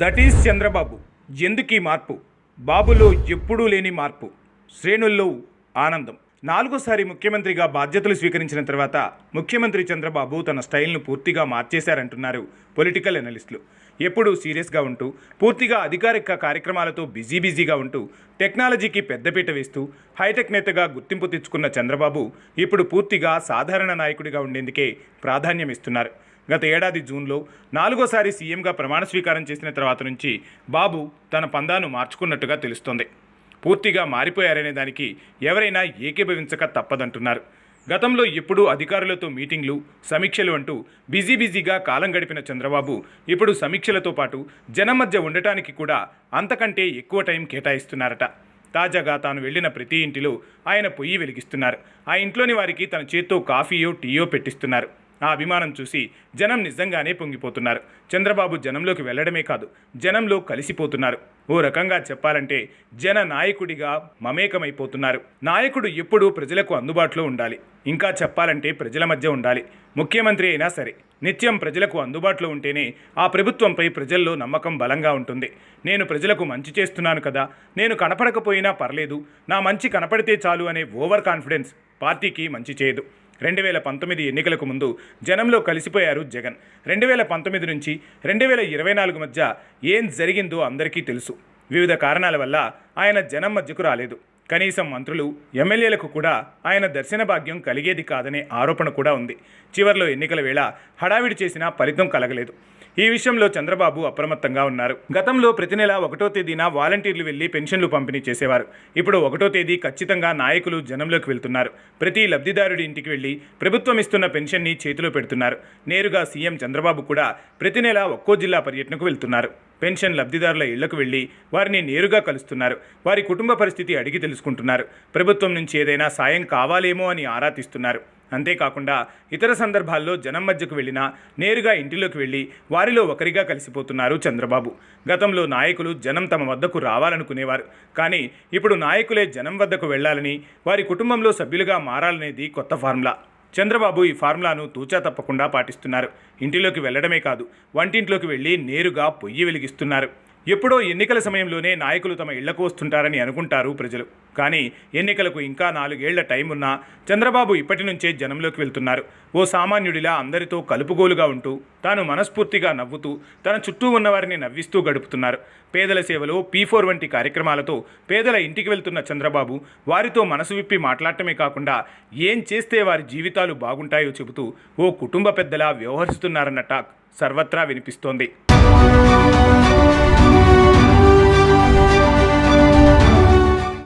That is Chandrababu. ఎందుకీ మార్పు? బాబులో ఎప్పుడూ లేని మార్పు. శ్రేణుల్లో ఆనందం. నాలుగోసారి ముఖ్యమంత్రిగా బాధ్యతలు స్వీకరించిన తర్వాత ముఖ్యమంత్రి చంద్రబాబు తన స్టైల్ను పూర్తిగా మార్చేశారంటున్నారు పొలిటికల్ అనలిస్టులు. ఎప్పుడూ సీరియస్గా ఉంటూ పూర్తిగా అధికారిక కార్యక్రమాలతో బిజీ బిజీగా ఉంటూ టెక్నాలజీకి పెద్దపీట వేస్తూ హైటెక్ నేతగా గుర్తింపు తెచ్చుకున్న చంద్రబాబు ఇప్పుడు పూర్తిగా సాధారణ నాయకుడిగా ఉండేందుకే ప్రాధాన్యం ఇస్తున్నారు గత ఏడాది జూన్లో నాలుగోసారి సీఎంగా ప్రమాణ స్వీకారం చేసిన తర్వాత నుంచి బాబు తన పందాను మార్చుకున్నట్టుగా తెలుస్తోంది. పూర్తిగా మారిపోయారనే దానికి ఎవరైనా ఏకీభవించక తప్పదంటున్నారు. గతంలో ఎప్పుడూ అధికారులతో మీటింగ్లు సమీక్షలు అంటూ బిజీ బిజీగా కాలం గడిపిన చంద్రబాబు ఇప్పుడు సమీక్షలతో పాటు జనం మధ్య ఉండటానికి కూడా అంతకంటే ఎక్కువ టైం కేటాయిస్తున్నారట. తాజాగా తాను వెళ్ళిన ప్రతి ఇంటిలో ఆయన పొయ్యి వెలిగిస్తున్నారు. ఆ ఇంట్లోని వారికి తన చేత్తో కాఫీయో టీయో పెట్టిస్తున్నారు. ఆ అభిమానం చూసి జనం నిజంగానే పొంగిపోతున్నారు. చంద్రబాబు జనంలోకి వెళ్ళడమే కాదు జనంలో కలిసిపోతున్నారు. ఓ రకంగా చెప్పాలంటే జన నాయకుడిగా మమేకమైపోతున్నారు. నాయకుడు ఎప్పుడూ ప్రజలకు అందుబాటులో ఉండాలి. ఇంకా చెప్పాలంటే ప్రజల మధ్య ఉండాలి. ముఖ్యమంత్రి అయినా సరే నిత్యం ప్రజలకు అందుబాటులో ఉంటేనే ఆ ప్రభుత్వంపై ప్రజల్లో నమ్మకం బలంగా ఉంటుంది. నేను ప్రజలకు మంచి చేస్తున్నాను కదా నేను కనపడకపోయినా పర్లేదు నా మంచి కనపడితే చాలు అనే ఓవర్ కాన్ఫిడెన్స్ పార్టీకి మంచి చేయదు. రెండు వేల పంతొమ్మిది ఎన్నికలకు ముందు జనంలో కలిసిపోయారు జగన్. రెండు వేల పంతొమ్మిది నుంచి రెండు వేల ఇరవై నాలుగు మధ్య ఏం జరిగిందో అందరికీ తెలుసు. వివిధ కారణాల వల్ల ఆయన జనం మధ్యకు రాలేదు. కనీసం మంత్రులు ఎమ్మెల్యేలకు కూడా ఆయన దర్శన భాగ్యం కలిగేది కాదనే ఆరోపణ కూడా ఉంది. చివర్లో ఎన్నికల వేళ హడావిడి చేసినా ఫలితం కలగలేదు. ఈ విషయంలో చంద్రబాబు అప్రమత్తంగా ఉన్నారు. గతంలో ప్రతి నెల ఒకటో తేదీన వాలంటీర్లు వెళ్ళి పెన్షన్లు పంపిణీ చేసేవారు. ఇప్పుడు ఒకటో తేదీ ఖచ్చితంగా నాయకులు జనంలోకి వెళ్తున్నారు. ప్రతి లబ్ధిదారుడి ఇంటికి వెళ్ళి ప్రభుత్వం ఇస్తున్న పెన్షన్ని చేతిలో పెడుతున్నారు. నేరుగా సీఎం చంద్రబాబు కూడా ప్రతి నెల ఒక్కో జిల్లా పర్యటనకు వెళ్తున్నారు. పెన్షన్ లబ్ధిదారుల ఇళ్ళకు వెళ్ళి వారిని నేరుగా కలుస్తున్నారు. వారి కుటుంబ పరిస్థితి అడిగి తెలుసుకుంటున్నారు. ప్రభుత్వం నుంచి ఏదైనా సాయం కావాలేమో అని ఆరా తీస్తున్నారు. అంతేకాకుండా ఇతర సందర్భాల్లో జనం మధ్యకు వెళ్ళినా నేరుగా ఇంటిలోకి వెళ్ళి వారిలో ఒకరిగా కలిసిపోతున్నారు చంద్రబాబు. గతంలో నాయకులు జనం తమ వద్దకు రావాలనుకునేవారు. కానీ ఇప్పుడు నాయకులే జనం వద్దకు వెళ్ళాలని వారి కుటుంబంలో సభ్యులుగా మారాలనేది కొత్త ఫార్ములా. చంద్రబాబు ఈ ఫార్ములాను తూచా తప్పకుండా పాటిస్తున్నారు. ఇంటిలోకి వెళ్ళడమే కాదు వంటింట్లోకి వెళ్ళి నేరుగా పొయ్యి వెలిగిస్తున్నారు. ఎప్పుడో ఎన్నికల సమయంలోనే నాయకులు తమ ఇళ్ళకు వస్తుంటారని అనుకుంటారు ప్రజలు. కానీ ఎన్నికలకు ఇంకా నాలుగేళ్ళ టైం ఉన్నా చంద్రబాబు ఇప్పటి నుంచే జనంలోకి వెళ్తున్నారు. ఓ సామాన్యుడిలా అందరితో కలుపుగోలుగా ఉంటూ తాను మనస్ఫూర్తిగా నవ్వుతూ తన చుట్టూ ఉన్నవారిని నవ్విస్తూ గడుపుతున్నారు. పేదల సేవలో పీ ఫోర్ వంటి కార్యక్రమాలతో పేదల ఇంటికి వెళ్తున్న చంద్రబాబు వారితో మనసు విప్పి మాట్లాడటమే కాకుండా ఏం చేస్తే వారి జీవితాలు బాగుంటాయో చెబుతూ ఓ కుటుంబ పెద్దలా వ్యవహరిస్తున్నారన్న టాక్ సర్వత్రా వినిపిస్తోంది.